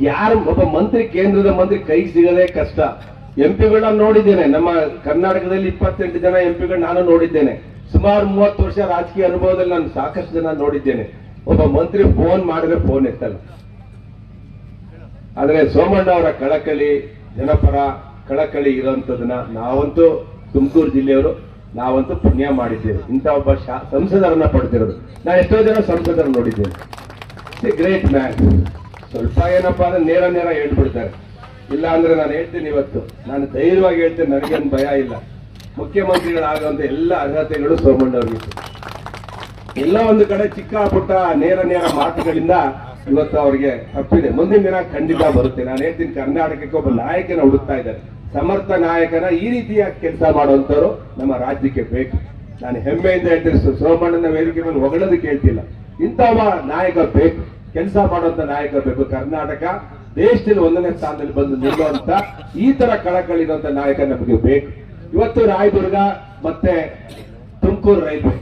ಯಾರು ಒಬ್ಬ ಮಂತ್ರಿ, ಕೇಂದ್ರದ ಮಂತ್ರಿ ಕೈ ಸಿಗದೆ ಕಷ್ಟ. ಎಂಪಿಗಳನ್ನ ನೋಡಿದ್ದೇನೆ. ನಮ್ಮ ಕರ್ನಾಟಕದಲ್ಲಿ ಇಪ್ಪತ್ತೆಂಟು ಜನ ಎಂಪಿಗಳು ನಾನು ನೋಡಿದ್ದೇನೆ. ಸುಮಾರು ಮೂವತ್ತು ವರ್ಷ ರಾಜಕೀಯ ಅನುಭವದಲ್ಲಿ ನಾನು ಸಾಕಷ್ಟು ಜನ ನೋಡಿದ್ದೇನೆ. ಒಬ್ಬ ಮಂತ್ರಿ ಫೋನ್ ಮಾಡಿದ್ರೆ ಫೋನ್ ಎತ್ತಲ್ಲ. ಆದ್ರೆ ಸೋಮಣ್ಣ ಅವರ ಕಳಕಳಿ, ಜನಪರ ಕಳಕಳಿ ಇರೋಂಥದನ್ನ ನಾವಂತೂ ತುಮಕೂರು ಜಿಲ್ಲೆಯವರು ನಾವಂತೂ ಪುಣ್ಯ ಮಾಡಿದ್ದೇವೆ. ಇಂಥ ಒಬ್ಬ ಸಂಸದರನ್ನ ಪಡೆದಿರೋದು. ನಾನು ಎಷ್ಟೋ ಜನ ಸಂಸದರು ನೋಡಿದ್ದೇನೆ. ಗ್ರೇಟ್ ಮ್ಯಾನ್ ಸ್ವಲ್ಪ ಏನಪ್ಪಾ ಅಂದ್ರೆ ನೇರ ನೇರ ಹೇಳ್ಬಿಡ್ತಾರೆ. ಇಲ್ಲ ಅಂದ್ರೆ ನಾನು ಹೇಳ್ತೀನಿ ಇವತ್ತು. ನಾನು ಧೈರ್ಯವಾಗಿ ಹೇಳ್ತೇನೆ, ನನಗೇನು ಭಯ ಇಲ್ಲ. ಮುಖ್ಯಮಂತ್ರಿಗಳಾಗುವಂತ ಎಲ್ಲ ಅರ್ಹತೆಗಳು ಸೋಮಣ್ಣವ್ರಿಗೆ. ಎಲ್ಲ ಒಂದು ಕಡೆ ಚಿಕ್ಕ ಪುಟ್ಟ ನೇರ ನೇರ ಮಾತುಗಳಿಂದ ಇವತ್ತು ಅವರಿಗೆ ತಪ್ಪಿದೆ. ಮುಂದಿನ ದಿನ ಖಂಡಿತ ಬರುತ್ತೆ. ನಾನು ಹೇಳ್ತೀನಿ, ಕರ್ನಾಟಕಕ್ಕೆ ಒಬ್ಬ ನಾಯಕನ ಹುಡುಕ್ತಾ ಇದ್ದಾರೆ. ಸಮರ್ಥ ನಾಯಕನ ಈ ರೀತಿಯ ಕೆಲಸ ಮಾಡುವಂತವರು ನಮ್ಮ ರಾಜ್ಯಕ್ಕೆ ಬೇಕು. ನಾನು ಹೆಮ್ಮೆಯಿಂದ ಹೇಳ್ತೀನಿ ಸೋಮಣ್ಣನ ವೇದಿಕೆ ಮೇಲೆ ಹೊಗಳೋದಕ್ಕೆ ಹೇಳ್ತಿಲ್ಲ. ಇಂಥ ನಾಯಕ ಬೇಕು. ಕೆಲಸ ಮಾಡುವಂತ ನಾಯಕ ಬೇಕು. ಕರ್ನಾಟಕ ದೇಶದಲ್ಲಿ ಒಂದನೇ ಸ್ಥಾನದಲ್ಲಿ ಬಂದು ನಿಲ್ಲುವಂತ ಈ ತರ ಕಳಕಳಿರುವಂತ ನಾಯಕ ನಮಗೆ ಬೇಕು. ಇವತ್ತು ರಾಯದುರ್ಗ ಮತ್ತೆ ತುಮಕೂರು ರೈಲ್ವೆ.